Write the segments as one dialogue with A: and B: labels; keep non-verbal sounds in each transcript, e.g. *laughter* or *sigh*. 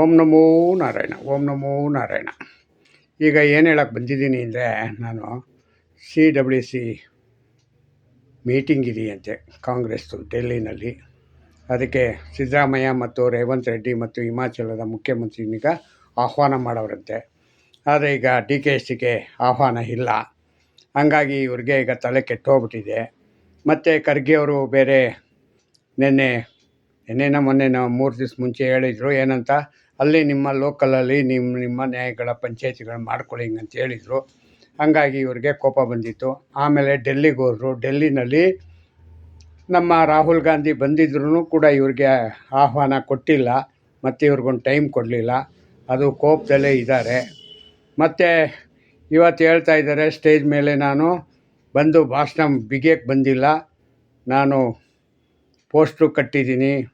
A: ಓಂ ನಮೋ ನಾರಾಯಣ, ಓಂ ನಮೋ ನಾರಾಯಣ. ಈಗ ಏನು ಹೇಳಕ್ಕೆ ಬಂದಿದ್ದೀನಿ ಅಂದರೆ ನಾನು ಸಿ ಡಬ್ಲ್ಯೂ ಸಿ ಮೀಟಿಂಗ್ ಇದೆಯಂತೆ ಕಾಂಗ್ರೆಸ್ದು ಡೆಲ್ಲಿನಲ್ಲಿ. ಅದಕ್ಕೆ ಸಿದ್ದರಾಮಯ್ಯ ಮತ್ತು ರೇವಂತ್ ರೆಡ್ಡಿ ಮತ್ತು ಹಿಮಾಚಲದ ಮುಖ್ಯಮಂತ್ರಿನಿಗ ಆಹ್ವಾನ ಮಾಡೋರಂತೆ. ಆದರೆ ಈಗ ಡಿ ಕೆ ಎಸ್ ಸಿಗೆ ಆಹ್ವಾನ ಇಲ್ಲ. ಹಂಗಾಗಿ ಇವ್ರಿಗೆ ಈಗ ತಲೆ ಕೆಟ್ಟೋಗ್ಬಿಟ್ಟಿದೆ. ಮತ್ತು ಖರ್ಗೆ ಅವರು ಬೇರೆ ನಿನ್ನೆ, ನಿನ್ನೆನ ಮೊನ್ನೆನ ಮೂರು ದಿವಸ ಮುಂಚೆ ಹೇಳಿದರು ಏನಂತ ಅಲ್ಲಿ ನಿಮ್ಮ ಲೋಕಲಲ್ಲಿ ನಿಮ್ಮ ನಿಮ್ಮ ನ್ಯಾಯಗಳ ಪಂಚಾಯತಿಗಳು ಮಾಡ್ಕೊಳ್ಳಿ ಅಂತ ಹೇಳಿದರು. ಹಂಗಾಗಿ ಇವರಿಗೆ ಕೋಪ ಬಂದಿತ್ತು. ಆಮೇಲೆ ಡೆಲ್ಲಿಗೆ ಹೋದರು. ಡೆಲ್ಲಿನಲ್ಲಿ ನಮ್ಮ ರಾಹುಲ್ ಗಾಂಧಿ ಬಂದಿದ್ರೂ ಕೂಡ ಇವ್ರಿಗೆ ಆಹ್ವಾನ ಕೊಟ್ಟಿಲ್ಲ. ಮತ್ತು ಇವ್ರಿಗೊಂದು ಟೈಮ್ ಕೊಡಲಿಲ್ಲ. ಅದು ಕೋಪದಲ್ಲೇ ಇದ್ದಾರೆ. ಮತ್ತು ಇವತ್ತು ಹೇಳ್ತಾ ಇದ್ದಾರೆ, ಸ್ಟೇಜ್ ಮೇಲೆ ನಾನು ಬಂದು ಭಾಷಣ ಬಿಗಿಯಕ್ಕೆ ಬಂದಿಲ್ಲ. ನಾನು ಪೋಸ್ಟ್ರು ಕಟ್ಟಿದ್ದೀನಿ.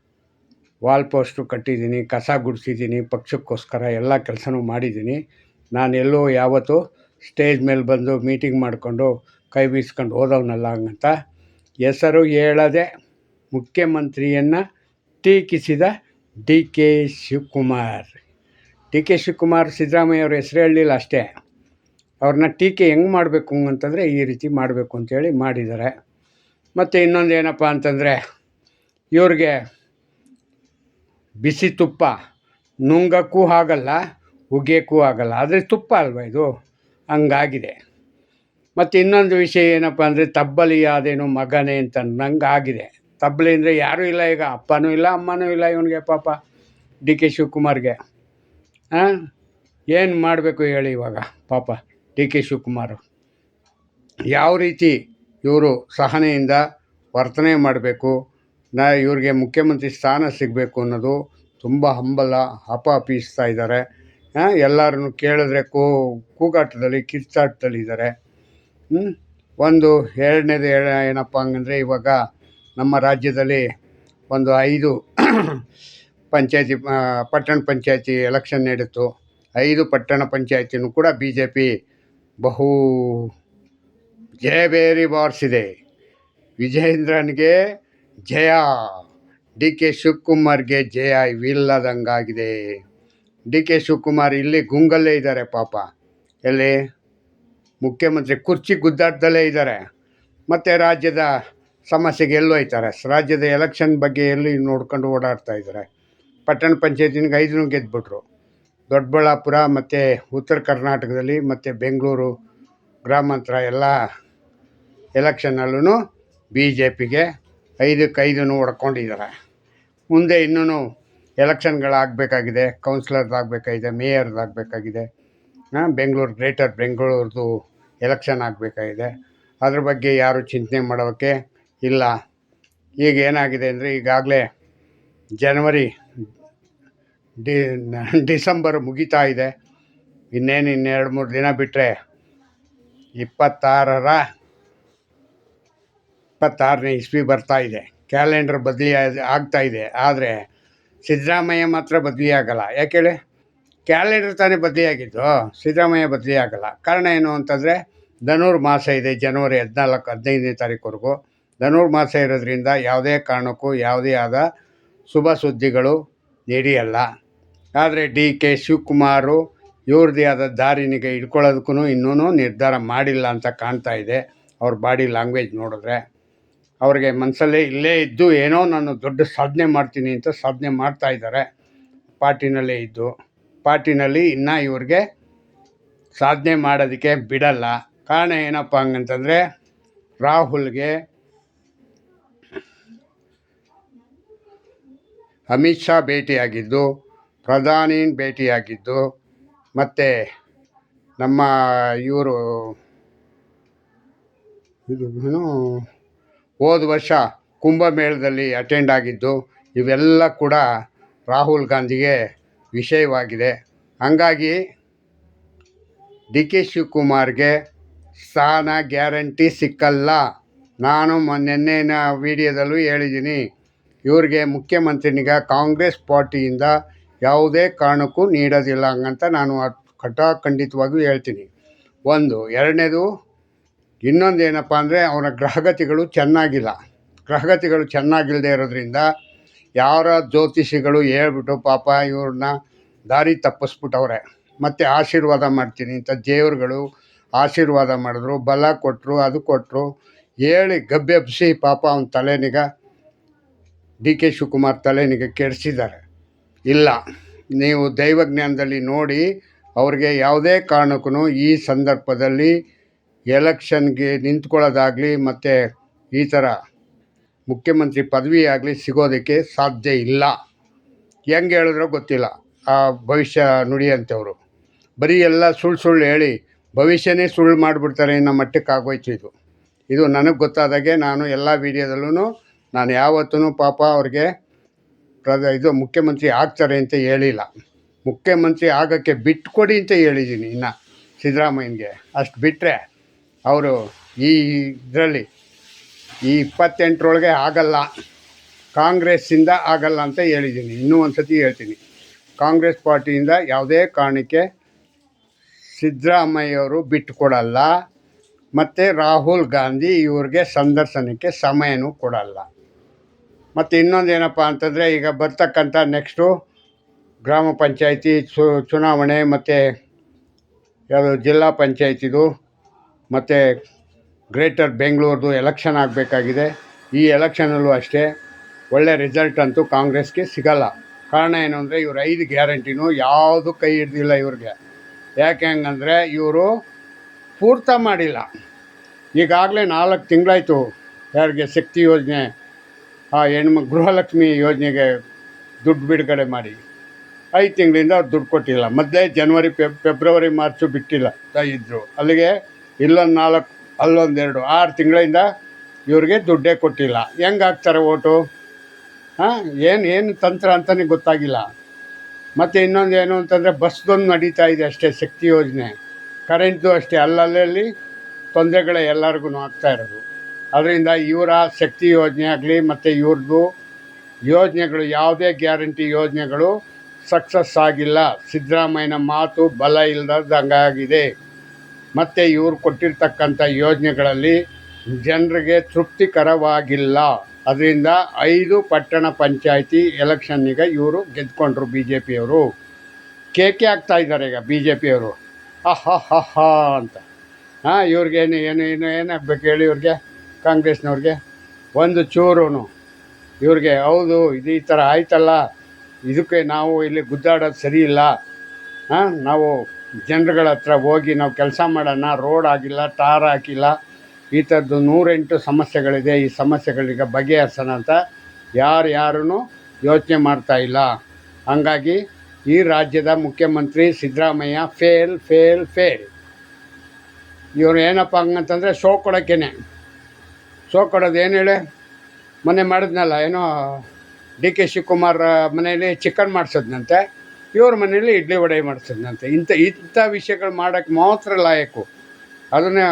A: ವಾಲ್ ಪೋಸ್ಟು ಕಟ್ಟಿದ್ದೀನಿ, ಕಸ ಗುಡಿಸಿದ್ದೀನಿ, ಪಕ್ಷಕ್ಕೋಸ್ಕರ ಎಲ್ಲ ಕೆಲಸನೂ ಮಾಡಿದ್ದೀನಿ. ನಾನು ಎಲ್ಲೋ ಯಾವತ್ತೂ ಸ್ಟೇಜ್ ಮೇಲೆ ಬಂದು ಮೀಟಿಂಗ್ ಮಾಡಿಕೊಂಡು ಕೈ ಬೀಸ್ಕೊಂಡು ಹೋದವನಲ್ಲ ಹಂಗಂತ ಹೆಸರು ಹೇಳದೆ ಮುಖ್ಯಮಂತ್ರಿಯನ್ನು ಟೀಕಿಸಿದ D K Shivakumar. D K Shivakumar Siddaramaiah ಅವ್ರ ಹೆಸರು ಹೇಳಲಿಲ್ಲ ಅಷ್ಟೇ. ಅವ್ರನ್ನ ಟೀಕೆ ಹೆಂಗೆ ಮಾಡಬೇಕು ಅಂತಂದರೆ ಈ ರೀತಿ ಮಾಡಬೇಕು ಅಂತೇಳಿ ಮಾಡಿದ್ದಾರೆ. ಮತ್ತು ಇನ್ನೊಂದು ಏನಪ್ಪ ಅಂತಂದರೆ ಇವ್ರಿಗೆ ಬಿಸಿ ತುಪ್ಪ. ನುಂಗಕ್ಕೂ ಆಗಲ್ಲ ಉಗಿಯೋಕ್ಕೂ ಆಗಲ್ಲ. ಆದರೆ ತುಪ್ಪ ಅಲ್ವಾ ಇದು? ಹಂಗಾಗಿದೆ. ಮತ್ತು ಇನ್ನೊಂದು ವಿಷಯ ಏನಪ್ಪ ಅಂದರೆ, ತಬ್ಬಲಿ ಅದೇನು ಮಗನೇ ಅಂತ ನಂಗೆ ಆಗಿದೆ. ತಬ್ಬಲಿ ಅಂದರೆ ಯಾರೂ ಇಲ್ಲ ಈಗ. ಅಪ್ಪನೂ ಇಲ್ಲ, ಅಮ್ಮನೂ ಇಲ್ಲ ಇವನಿಗೆ ಪಾಪ, ಡಿ ಕೆ ಶಿವಕುಮಾರ್ಗೆ. ಹಾಂ ಏನು ಮಾಡಬೇಕು ಹೇಳಿ ಇವಾಗ ಪಾಪ ಡಿ ಕೆ ಶಿವಕುಮಾರ್. ಯಾವ ರೀತಿ ಇವರು ಸಹನೆಯಿಂದ ವರ್ತನೆ ಮಾಡಬೇಕು? ನಾ ಇವ್ರಿಗೆ ಮುಖ್ಯಮಂತ್ರಿ ಸ್ಥಾನ ಸಿಗಬೇಕು ಅನ್ನೋದು ತುಂಬ ಹಂಬಲ ಹಪಾಪಿಸ್ತಾ ಇದ್ದಾರೆ ಎಲ್ಲರನ್ನು ಕೇಳಿದ್ರೆ ಕೂ, ಕೂಗಾಟದಲ್ಲಿ ಕಿರ್ಚಾಟದಲ್ಲಿದ್ದಾರೆ ಒಂದು ಎರಡನೇದು ಏನಪ್ಪ ಹಂಗಂದರೆ ಇವಾಗ ನಮ್ಮ ರಾಜ್ಯದಲ್ಲಿ ಒಂದು ಐದು *clears throat* ಪಂಚಾಯತಿ ಪಟ್ಟಣ ಪಂಚಾಯತಿ ಎಲೆಕ್ಷನ್ ನಡೀತು. ಐದು ಪಟ್ಟಣ ಪಂಚಾಯತಿನೂ ಕೂಡ ಬಿ ಜೆ ಪಿ ಬಹು ಜಯಬೇರಿ ಬಾರಿಸಿದೆ. ವಿಜಯೇಂದ್ರನಿಗೆ ಜಯ. ಡಿ ಕೆ ಶಿವಕುಮಾರ್ಗೆ ಜಯ ಇವಿಲ್ಲದಂಗಾಗಿದೆ ಡಿ ಕೆ ಶಿವಕುಮಾರ್ ಇಲ್ಲಿ ಗುಂಗಲ್ಲೇ ಇದ್ದಾರೆ ಪಾಪ. ಎಲ್ಲಿ? ಮುಖ್ಯಮಂತ್ರಿ ಕುರ್ಚಿ ಗುದ್ದಾಟದಲ್ಲೇ ಇದ್ದಾರೆ. ಮತ್ತು ರಾಜ್ಯದ ಸಮಸ್ಯೆಗೆ ಎಲ್ಲೂ ಹೋಯ್ತಾರೆ ರಾಜ್ಯದ ಎಲೆಕ್ಷನ್ ಬಗ್ಗೆ ಎಲ್ಲಿ ನೋಡ್ಕೊಂಡು ಓಡಾಡ್ತಾ ಇದ್ದಾರೆ. ಪಟ್ಟಣ ಪಂಚಾಯತಿನಿಗೆ ಐದನೂ ಗೆದ್ದುಬಿಟ್ರು ದೊಡ್ಡಬಳ್ಳಾಪುರ ಮತ್ತು ಉತ್ತರ ಕರ್ನಾಟಕದಲ್ಲಿ ಮತ್ತು ಬೆಂಗಳೂರು ಗ್ರಾಮಾಂತರ ಎಲ್ಲ ಎಲೆಕ್ಷನಲ್ಲೂ ಬಿ ಜೆ ಪಿಗೆ ಐದಕ್ಕೆ ಐದನ್ನು ಹೊಡ್ಕೊಂಡಿದ್ದಾರೆ. ಮುಂದೆ ಇನ್ನೂ ಎಲೆಕ್ಷನ್ಗಳಾಗಬೇಕಾಗಿದೆ ಕೌನ್ಸಿಲರ್ದು ಆಗಬೇಕಾಗಿದೆ ಮೇಯರ್ದು ಆಗಬೇಕಾಗಿದೆ ಬೆಂಗಳೂರು, ಗ್ರೇಟರ್ ಬೆಂಗಳೂರ್ದು ಎಲೆಕ್ಷನ್ ಆಗಬೇಕಾಗಿದೆ. ಅದ್ರ ಬಗ್ಗೆ ಯಾರೂ ಚಿಂತನೆ ಮಾಡೋಕ್ಕೆ ಇಲ್ಲ. ಈಗ ಏನಾಗಿದೆ ಅಂದರೆ ಈಗಾಗಲೇ ಜನವರಿ ಡಿ, ಡಿಸೆಂಬರ್ ಮುಗಿತಾ ಇದೆ. ಇನ್ನೇನು ಇನ್ನೆರಡು ಮೂರು ದಿನ ಬಿಟ್ಟರೆ ಇಪ್ಪತ್ತಾರರ ಇಪ್ಪತ್ತಾರನೇ ಇಸ್ವಿ ಬರ್ತಾ ಇದೆ. ಕ್ಯಾಲೆಂಡರ್ ಬದಲಿ ಆಗ್ತಾ ಇದೆ. ಆದರೆ ಸಿದ್ದರಾಮಯ್ಯ ಮಾತ್ರ ಬದಲಿ ಆಗಲ್ಲ. ಯಾಕೆ ಹೇಳಿ? ಕ್ಯಾಲೆಂಡರ್ ತಾನೇ ಬದಲಿಯಾಗಿದ್ದು ಸಿದ್ದರಾಮಯ್ಯ ಬದಲಿ ಆಗಲ್ಲ. ಕಾರಣ ಏನು ಅಂತಂದರೆ, ಧನುರ್ ಮಾಸ ಇದೆ ಜನವರಿ ಹದಿನಾಲ್ಕು, ಹದಿನೈದನೇ ತಾರೀಕುವರೆಗೂ. ಧನುರ್ಮಾಸ ಇರೋದ್ರಿಂದ ಯಾವುದೇ ಕಾರಣಕ್ಕೂ ಯಾವುದೇ ಆದ ಶುಭ ಸುದ್ದಿಗಳು ನಡೆಯಲ್ಲ. ಆದರೆ ಡಿ ಕೆ ಶಿವಕುಮಾರು ಇವ್ರದ್ದೇ ಆದ ದಾರಿನಿಗೆ ಇಟ್ಕೊಳ್ಳೋದಕ್ಕೂ ಇನ್ನೂ ನಿರ್ಧಾರ ಮಾಡಿಲ್ಲ ಅಂತ ಕಾಣ್ತಾ ಇದೆ. ಅವ್ರ ಬಾಡಿ ಲ್ಯಾಂಗ್ವೇಜ್ ನೋಡಿದ್ರೆ. ಅವ್ರಿಗೆ ಮನಸ್ಸಲ್ಲೇ ಇಲ್ಲೇ ಇದ್ದು ಏನೋ ನಾನು ದೊಡ್ಡ ಸಾಧನೆ ಮಾಡ್ತೀನಿ ಅಂತ ಸಾಧನೆ ಮಾಡ್ತಾ ಇದ್ದಾರೆ. ಪಾರ್ಟಿನಲ್ಲೇ ಇದ್ದು. ಪಾರ್ಟಿನಲ್ಲಿ ಇನ್ನೂ ಇವ್ರಿಗೆ ಸಾಧನೆ ಮಾಡೋದಕ್ಕೆ ಬಿಡಲ್ಲ. ಕಾರಣ ಏನಪ್ಪ ಹಂಗಂತಂದರೆ ರಾಹುಲ್ಗೆ ಅಮಿತ್ ಶಾ ಭೇಟಿಯಾಗಿದ್ದು ಪ್ರಧಾನಿ ಭೇಟಿಯಾಗಿದ್ದು, ಮತ್ತು ನಮ್ಮ ಇವರು ಇದು ಏನು? ಹೋದ ವರ್ಷ ಕುಂಭಮೇಳದಲ್ಲಿ ಅಟೆಂಡ್ ಆಗಿದ್ದು, ಇವೆಲ್ಲ ಕೂಡ ರಾಹುಲ್ ಗಾಂಧಿಗೆ ವಿಷಯವಾಗಿದೆ. ಹಂಗಾಗಿ ಡಿ ಕೆ ಶಿವಕುಮಾರ್ಗೆ ಸ್ಥಾನ ಗ್ಯಾರಂಟಿ ಸಿಕ್ಕಲ್ಲ. ನಾನು ಮೊನ್ನೆನ ವಿಡಿಯೋದಲ್ಲೂ ಹೇಳಿದ್ದೀನಿ, ಇವ್ರಿಗೆ ಮುಖ್ಯಮಂತ್ರಿನಿಗೆ ಕಾಂಗ್ರೆಸ್ ಪಾರ್ಟಿಯಿಂದ ಯಾವುದೇ ಕಾರಣಕ್ಕೂ ನೀಡೋದಿಲ್ಲ ಹಂಗಂತ ನಾನು ಕಟಾಖಂಡಿತವಾಗಿಯೂ ಹೇಳ್ತೀನಿ. ಒಂದು, ಎರಡನೇದು ಇನ್ನೊಂದು ಏನಪ್ಪ ಅಂದರೆ ಅವನ ಗ್ರಹಗತಿಗಳು ಚೆನ್ನಾಗಿಲ್ಲ. ಗ್ರಹಗತಿಗಳು ಚೆನ್ನಾಗಿಲ್ಲದೆ ಇರೋದ್ರಿಂದ ಯಾರ ಜ್ಯೋತಿಷಿಗಳು ಹೇಳ್ಬಿಟ್ಟು ಪಾಪ ಇವ್ರನ್ನ ದಾರಿ ತಪ್ಪಿಸ್ಬಿಟ್ಟವ್ರೆ. ಮತ್ತು ಆಶೀರ್ವಾದ ಮಾಡ್ತೀನಿ ಅಂತ ದೇವ್ರುಗಳು ಆಶೀರ್ವಾದ ಮಾಡಿದ್ರು, ಬಲ ಕೊಟ್ಟರು ಅದು ಕೊಟ್ಟರು ಹೇಳಿ ಗಬ್ಬೆಬ್ಬಿಸಿ ಪಾಪ ಅವನ ತಲೆನಿಗ ಡಿ ಕೆ ಶಿವಕುಮಾರ್ ತಲೆನಿಗೆ ಕೆಡಿಸಿದ್ದಾರೆ. ಇಲ್ಲ, ನೀವು ದೈವಜ್ಞಾನದಲ್ಲಿ ನೋಡಿ ಅವ್ರಿಗೆ ಯಾವುದೇ ಕಾರಣಕ್ಕೂ ಈ ಸಂದರ್ಭದಲ್ಲಿ ಎಲೆಕ್ಷನ್ಗೆ ನಿಂತ್ಕೊಳ್ಳೋದಾಗಲಿ ಮತ್ತು ಈ ಥರ ಮುಖ್ಯಮಂತ್ರಿ ಪದವಿ ಆಗಲಿ ಸಿಗೋದಕ್ಕೆ ಸಾಧ್ಯ ಇಲ್ಲ. ಹೆಂಗೆ ಹೇಳಿದ್ರೋ ಗೊತ್ತಿಲ್ಲ. ಆ ಭವಿಷ್ಯ ನುಡಿಯಂಥವ್ರು ಬರೀ ಎಲ್ಲ ಸುಳ್ಳು ಸುಳ್ಳು ಹೇಳಿ ಭವಿಷ್ಯನೇ ಸುಳ್ಳು ಮಾಡಿಬಿಡ್ತಾರೆ ಅನ್ನೋ ಮಟ್ಟಕ್ಕೆ ಆಗೋಯ್ತು ಇದು. ಇದು ನನಗೆ ಗೊತ್ತಾದಾಗೆ ನಾನು ಎಲ್ಲ ವೀಡಿಯೋದಲ್ಲೂ ನಾನು ಯಾವತ್ತೂ ಪಾಪ ಅವ್ರಿಗೆ ಪ್ರದ ಇದು ಮುಖ್ಯಮಂತ್ರಿ ಆಗ್ತಾರೆ ಅಂತ ಹೇಳಿಲ್ಲ. ಮುಖ್ಯಮಂತ್ರಿ ಆಗೋಕ್ಕೆ ಬಿಟ್ಕೊಡಿ ಅಂತ ಹೇಳಿದ್ದೀನಿ ಇನ್ನು ಸಿದ್ದರಾಮಯ್ಯನಿಗೆ. ಅಷ್ಟು ಬಿಟ್ಟರೆ ಅವರು ಈ ಇದರಲ್ಲಿ ಈ ಇಪ್ಪತ್ತೆಂಟರೊಳಗೆ ಆಗಲ್ಲ. ಕಾಂಗ್ರೆಸ್ಸಿಂದ ಆಗಲ್ಲ ಅಂತ ಹೇಳಿದ್ದೀನಿ. ಇನ್ನೂ ಒಂದು ಸತಿ ಹೇಳ್ತೀನಿ. ಕಾಂಗ್ರೆಸ್ ಪಾರ್ಟಿಯಿಂದ ಯಾವುದೇ ಕಾರಣಕ್ಕೆ ಸಿದ್ದರಾಮಯ್ಯವರು ಬಿಟ್ಟುಕೊಡಲ್ಲ. ಮತ್ತು ರಾಹುಲ್ ಗಾಂಧಿ ಇವ್ರಿಗೆ ಸಂದರ್ಶನಕ್ಕೆ ಸಮಯನೂ ಕೊಡಲ್ಲ. ಮತ್ತು ಇನ್ನೊಂದು ಏನಪ್ಪ ಅಂತಂದರೆ ಈಗ ಬರ್ತಕ್ಕಂಥ ನೆಕ್ಸ್ಟು ಗ್ರಾಮ ಪಂಚಾಯತಿ ಚುನಾವಣೆ ಮತ್ತು ಯಾವುದು ಜಿಲ್ಲಾ ಪಂಚಾಯತಿದು ಮತ್ತು ಗ್ರೇಟರ್ ಬೆಂಗಳೂರ್ದು ಎಲೆಕ್ಷನ್ ಆಗಬೇಕಾಗಿದೆ. ಈ ಎಲೆಕ್ಷನಲ್ಲೂ ಅಷ್ಟೇ ಒಳ್ಳೆ ರಿಸಲ್ಟ್ ಅಂತೂ ಕಾಂಗ್ರೆಸ್ಗೆ ಸಿಗಲ್ಲ. ಕಾರಣ ಏನು ಅಂದರೆ ಇವ್ರ ಐದು ಗ್ಯಾರಂಟಿನೂ ಯಾವುದು ಕೈ ಹಿಡ್ದಿಲ್ಲ ಇವ್ರಿಗೆ. ಯಾಕೆ ಹಂಗಂದರೆ ಇವರು ಪೂರ್ತ ಮಾಡಿಲ್ಲ. ಈಗಾಗಲೇ ನಾಲ್ಕು ತಿಂಗಳಾಯಿತು ಯಾರಿಗೆ ಶಕ್ತಿ ಯೋಜನೆ, ಆ ಹೆಣ್ಮ ಗೃಹಲಕ್ಷ್ಮಿ ಯೋಜನೆಗೆ ದುಡ್ಡು ಬಿಡುಗಡೆ ಮಾಡಿ. ಐದು ತಿಂಗಳಿಂದ ಅವ್ರು ದುಡ್ಡು ಕೊಟ್ಟಿಲ್ಲ. ಮೊದಲೇ ಜನವರಿ ಫೆಬ್ ಫೆಬ್ರವರಿ ಮಾರ್ಚು ಬಿಟ್ಟಿಲ್ಲ ಇದ್ದರು ಅಲ್ಲಿಗೆ ಇಲ್ಲೊಂದು ನಾಲ್ಕು, ಅಲ್ಲೊಂದೆರಡು, ಆರು ತಿಂಗಳಿಂದ ಇವ್ರಿಗೆ ದುಡ್ಡೇ ಕೊಟ್ಟಿಲ್ಲ. ಹೆಂಗೆ ಹಾಕ್ತಾರೆ ಓಟು? ಹಾಂ, ಏನು ಏನು ತಂತ್ರ ಅಂತಲೇ ಗೊತ್ತಾಗಿಲ್ಲ. ಮತ್ತು ಇನ್ನೊಂದು ಏನು ಅಂತಂದರೆ ಬಸ್ದೊಂದು ನಡೀತಾ ಇದೆ ಅಷ್ಟೇ, ಶಕ್ತಿ ಯೋಜನೆ. ಕರೆಂಟ್ದು ಅಷ್ಟೇ ಅಲ್ಲಲ್ಲಿ ತೊಂದರೆಗಳೇ ಎಲ್ಲರಿಗೂ ಆಗ್ತಾ ಇರೋದು. ಅದರಿಂದ ಇವರ ಶಕ್ತಿ ಯೋಜನೆ ಆಗಲಿ, ಮತ್ತು ಇವ್ರದ್ದು ಯೋಜನೆಗಳು, ಯಾವುದೇ ಗ್ಯಾರಂಟಿ ಯೋಜನೆಗಳು ಸಕ್ಸಸ್ ಆಗಿಲ್ಲ. ಸಿದ್ದರಾಮಯ್ಯನ ಮಾತು ಬಲ ಇಲ್ಲದಂಗಾಗಿದೆ ಮತ್ತು ಇವರು ಕೊಟ್ಟಿರ್ತಕ್ಕಂಥ ಯೋಜನೆಗಳಲ್ಲಿ ಜನರಿಗೆ ತೃಪ್ತಿಕರವಾಗಿಲ್ಲ. ಅದರಿಂದ ಐದು ಪಟ್ಟಣ ಪಂಚಾಯಿತಿ ಎಲೆಕ್ಷನ್ನಿಗೆ ಇವರು ಗೆದ್ಕೊಂಡ್ರು ಬಿ ಜೆ ಪಿಯವರು ಕೇಕೆ ಆಗ್ತಾಯಿದ್ದಾರೆ ಈಗ ಬಿ ಜೆ ಪಿಯವರು ಹಾ ಅಂತ ಹಾಂ ಇವ್ರಿಗೇನು ಏನು ಏನು ಏನಾಗಬೇಕು ಹೇಳಿ ಇವ್ರಿಗೆ, ಕಾಂಗ್ರೆಸ್ನವ್ರಿಗೆ? ಒಂದು ಚೂರು ಇವ್ರಿಗೆ, ಹೌದು, ಇದು ಈ ಥರ ಆಯ್ತಲ್ಲ. ಇದಕ್ಕೆ ನಾವು ಇಲ್ಲಿ ಗುದ್ದಾಡೋದು ಸರಿ ಇಲ್ಲ ಹಾಂ, ನಾವು ಜನರುಗಳ ಹತ್ರ ಹೋಗಿ ನಾವು ಕೆಲಸ ಮಾಡೋಣ, ರೋಡ್ ಆಗಿಲ್ಲ, ಟಾರ್ ಹಾಕಿಲ್ಲ, ಈ ಥರದ್ದು ನೂರೆಂಟು ಸಮಸ್ಯೆಗಳಿದೆ, ಈ ಸಮಸ್ಯೆಗಳಿಗೆ ಬಗೆಹರಿಸೋಣ ಅಂತ ಯಾರು ಯಾರೂ ಯೋಚನೆ ಮಾಡ್ತಾ ಇಲ್ಲ. ಹಂಗಾಗಿ ಈ ರಾಜ್ಯದ ಮುಖ್ಯಮಂತ್ರಿ ಸಿದ್ದರಾಮಯ್ಯ, ಫೇಲ್ ಫೇಲ್ ಫೇಲ್. ಇವರು ಏನಪ್ಪ ಹಂಗಂತಂದರೆ ಶೋ ಕೊಡೋಕ್ಕೇನೆ ಶೋ ಕೊಡೋದು ಏನು ಹೇಳಿ? ಮೊನ್ನೆ ಮಾಡಿದ್ನಲ್ಲ, ಏನೋ ಡಿ ಕೆ ಶಿವಕುಮಾರ್ ಮನೆಯಲ್ಲಿ ಚಿಕನ್ ಮಾಡಿಸಿದ್ನಂತೆ. ಇವ್ರ ಮನೇಲಿ ಇಡ್ಲಿ ವಡೆ ಮಾಡಿಸಿದ್ನಂತೆ ಇಂಥ ಇಂಥ ವಿಷಯಗಳು ಮಾಡೋಕ್ಕೆ ಮಾತ್ರ ಲಾಯಕು. ಅದನ್ನೇ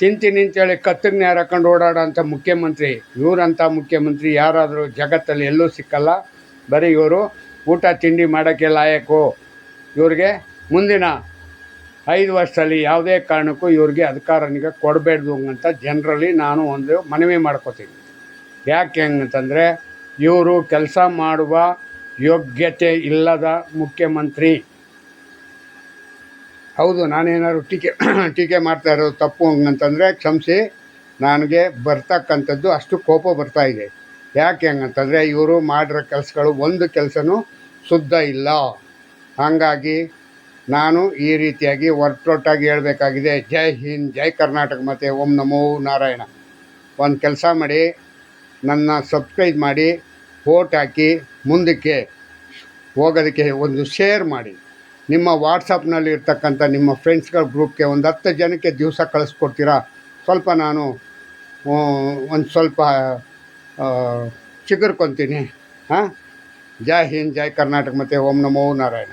A: ತಿಂತೀನಿ ಅಂತೇಳಿ ಕತ್ತಿಗೆ ನೇರ ಹಾಕೊಂಡು ಓಡಾಡೋಂಥ ಮುಖ್ಯಮಂತ್ರಿ, ಇವರಂಥ ಮುಖ್ಯಮಂತ್ರಿ ಯಾರಾದರೂ ಜಗತ್ತಲ್ಲಿ ಎಲ್ಲೂ ಸಿಕ್ಕಲ್ಲ. ಬರೀ ಇವರು ಊಟ, ತಿಂಡಿ ಮಾಡೋಕ್ಕೆ ಲಾಯಕು. ಇವ್ರಿಗೆ ಮುಂದಿನ ಐದು ವರ್ಷದಲ್ಲಿ ಯಾವುದೇ ಕಾರಣಕ್ಕೂ ಇವ್ರಿಗೆ ಅಧಿಕಾರನಿಗೆ ಕೊಡಬೇಡ್ದು ಅಂತ ಜನರಲ್ಲಿ ನಾನು ಒಂದು ಮನವಿ ಮಾಡ್ಕೋತೀನಿ. ಯಾಕೆ ಹೆಂಗಂತಂದರೆ ಇವರು ಕೆಲಸ ಮಾಡುವ ಯೋಗ್ಯತೆ ಇಲ್ಲದ ಮುಖ್ಯಮಂತ್ರಿ. ಹೌದು, ನಾನೇನಾದ್ರು ಟೀಕೆ *clears throat* ಟೀಕೆ ಮಾಡ್ತಾ ಇರೋದು ತಪ್ಪು ಹಂಗಂತಂದರೆ ಕ್ಷಮಿಸಿ, ನನಗೆ ಬರ್ತಕ್ಕಂಥದ್ದು ಅಷ್ಟು ಕೋಪ ಬರ್ತಾ ಇದೆ. ಯಾಕೆ ಹಂಗಂತಂದರೆ ಇವರು ಮಾಡಿರೋ ಕೆಲಸಗಳು ಒಂದು ಕೆಲಸನೂ ಶುದ್ಧ ಇಲ್ಲ. ಹಾಗಾಗಿ ನಾನು ಈ ರೀತಿಯಾಗಿ ವರ್ಕೌಟಾಗಿ ಹೇಳಬೇಕಾಗಿದೆ, ಜೈ ಹಿಂದ್, ಜೈ ಕರ್ನಾಟಕ ಮತ್ತು ಓಂ ನಮೋ ನಾರಾಯಣ. ಒಂದು ಕೆಲಸ ಮಾಡಿ, ನನ್ನ ಸಬ್ಸ್ಕ್ರೈಬ್ ಮಾಡಿ, ವೋಟ್ ಹಾಕಿ ಮುಂದಕ್ಕೆ ಹೋಗೋದಕ್ಕೆ ಒಂದು ಶೇರ್ ಮಾಡಿ. ನಿಮ್ಮ ವಾಟ್ಸಪ್ನಲ್ಲಿ ಇರ್ತಕ್ಕಂಥ ನಿಮ್ಮ ಫ್ರೆಂಡ್ಸ್ಗಳ ಗ್ರೂಪ್ಗೆ ಒಂದು ಹತ್ತು ಜನಕ್ಕೆ ದಿವಸ ಕಳಿಸ್ಕೊಡ್ತೀರಾ? ಸ್ವಲ್ಪ ನಾನು ಒಂದು ಸ್ವಲ್ಪ ಚಿಗುರ್ಕೊತೀನಿ. ಹಾಂ? ಜೈ ಹಿಂದ್, ಜೈ ಕರ್ನಾಟಕ, ಮತ್ತು ಓಂ ನಮೋ ನಾರಾಯಣ.